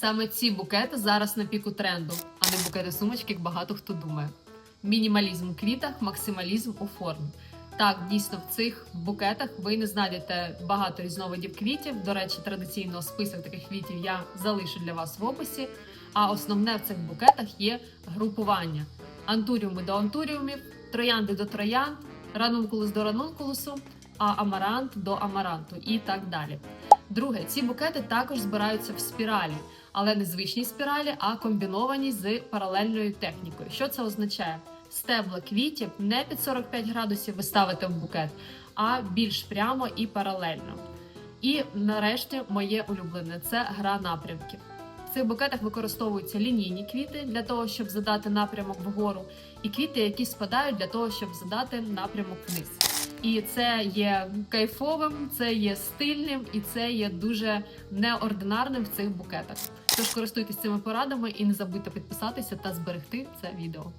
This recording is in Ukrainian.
Саме ці букети зараз на піку тренду, а не букети сумочки, як багато хто думає. Мінімалізм у квітах, максималізм у формі. Так, дійсно, в цих букетах ви не знайдете багато різновидів квітів. До речі, традиційно список таких квітів я залишу для вас в описі. А основне в цих букетах є групування: антуріуми до антуріумів, троянди до троянд, ранункулус до ранункулусу, а амарант до амаранту і так далі. Друге, ці букети також збираються в спіралі, але не звичній спіралі, а комбіновані з паралельною технікою. Що це означає? Стебла квітів не під 45 градусів ви ставите в букет, а більш прямо і паралельно. І нарешті моє улюблене це гра напрямків. Цих букетах використовуються лінійні квіти для того, щоб задати напрямок вгору, і квіти, які спадають для того, щоб задати напрямок вниз. І це є кайфовим, це є стильним і це є дуже неординарним в цих букетах. Тож користуйтесь цими порадами і не забудьте підписатися та зберегти це відео.